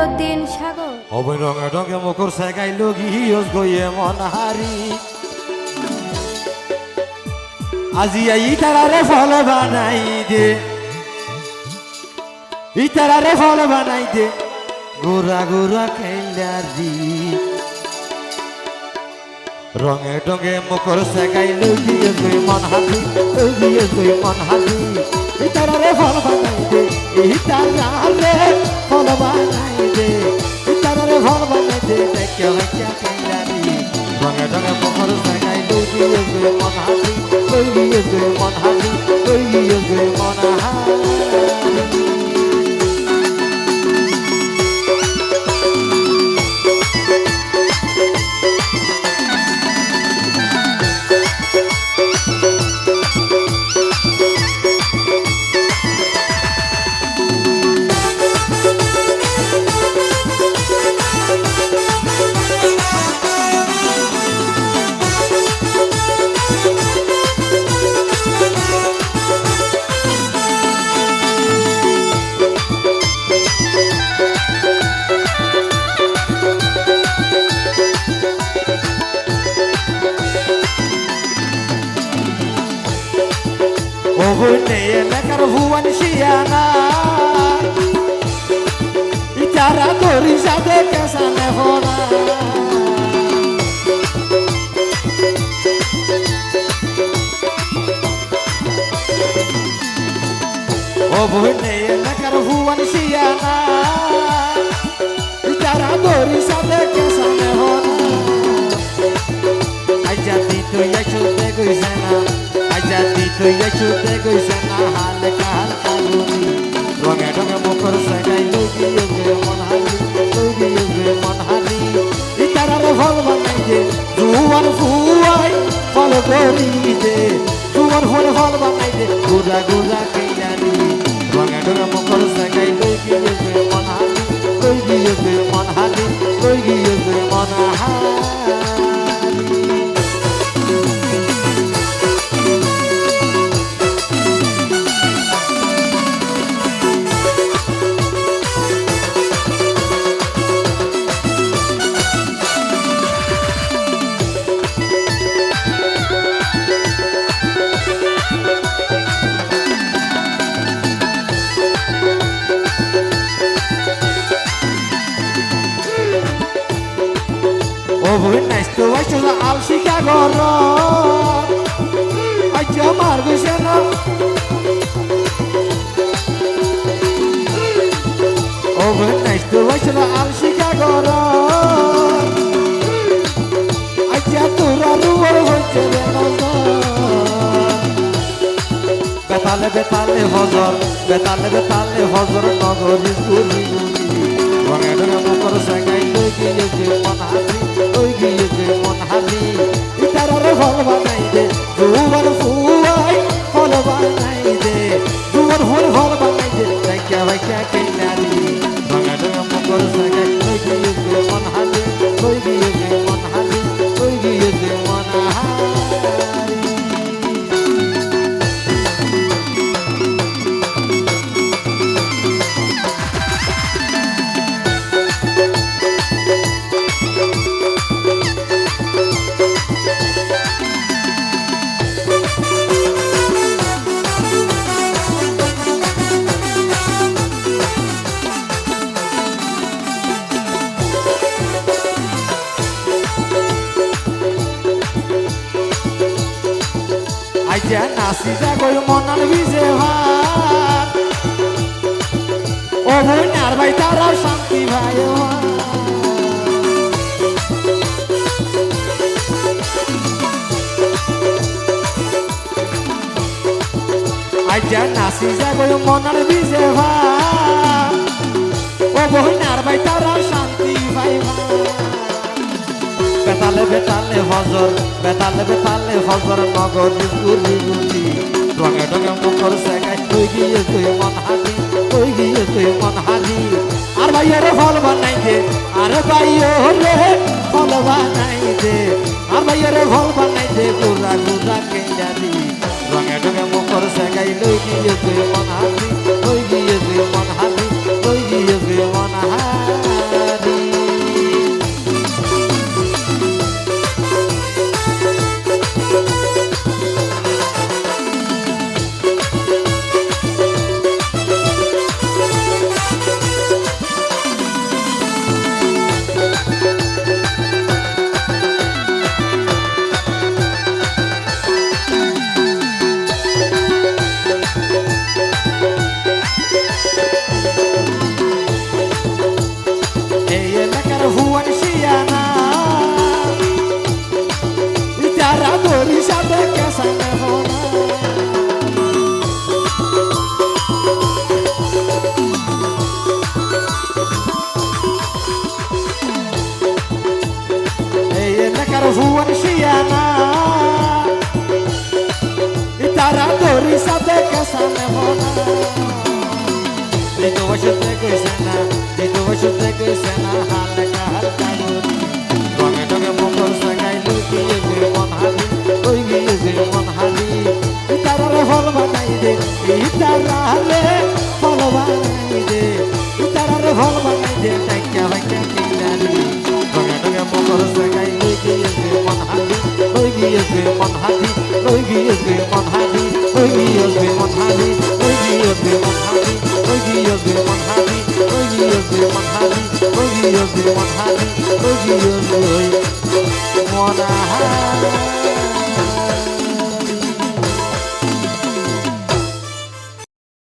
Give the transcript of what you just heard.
যতীন সাগর। অবৈ রঙে রঙে মুখর সেগাই লগিয়স গইয়ে মন হারি। আজি এই তারারে ফল বানাই দে। এই তারারে ফল বানাই দে। গোরা গোরা খেলারি রঙে মুখর সেগাই এই ফল বানাই দে এই তারারে ফল বানাই দে তারারে ফল বানাই দে দেখে দেখে খেলারি রঙে রঙে মুখর সেগাই লগিয়স গই মন হারি লগিয়স গই মন হারি লগিয়স গই মন হারি Obune lekar huan siana Icara tori sade kesane hona Obune lekar huan siana Icara tori sade kesane hona Aja dito ya chulte guisana Aja dito ya chulte guisana Hale kahal kaluni Ronge ronge mukor sagai Lugi yuge mon hali Lugi yuge mon hali Itarare fol banai de Duar fuai Fol gori de Duar fol fol banai de Gura gura kiyani Ronge ronge mukor sagai Lugi yuge mon the Al Chicago run. I jump Margusena. Over nice to watch the Al Chicago. I just to run over to the বেতালে বেতালে হজর বেতালে বেতালে হজর নগরী গুরি গুরি রঙে রঙে মুখর সাগাই লই গিয়ে যে মন হালি লই গিয়ে আইজা নাচি যা গই মনার বিজে ভাত। ও বই নার ভাই তারা শান্তি ভাই আইজা নাচি যা গই মনার বিজে ভাত। ও বই নার ভাই বেতালে বেতালে হজর, বেতালে বেতালে হজর নগর গুলি গুলি রঙে রঙে মুখর সেগাই তুই গিয়ে তুই মন হালি তুই গিয়ে তুই মন হালি আর ভাইয়ের ফল বানাই দে, আর ভাইয়ের ফল বানাই দে। আর ভাইয়ের ফল বানাই দে গুরা গুরা কে জানি রঙে রঙে মুখর সেগাই লই গিয়ে তুই মন হালি বসতে কেসানে ভোলা যেতু বসতে কেসানা যেতু বসতে কেসানা হাল কাহার কাগুরি রঙে রঙে মুখর সাগাই লুকিয়ে যে মন হালি লুকিয়ে যে মন হালি ইতারারে হল বানাই দে ইতারারে রবিও মাথালি রবি রবিও মাথালি রবি রবি মনাহা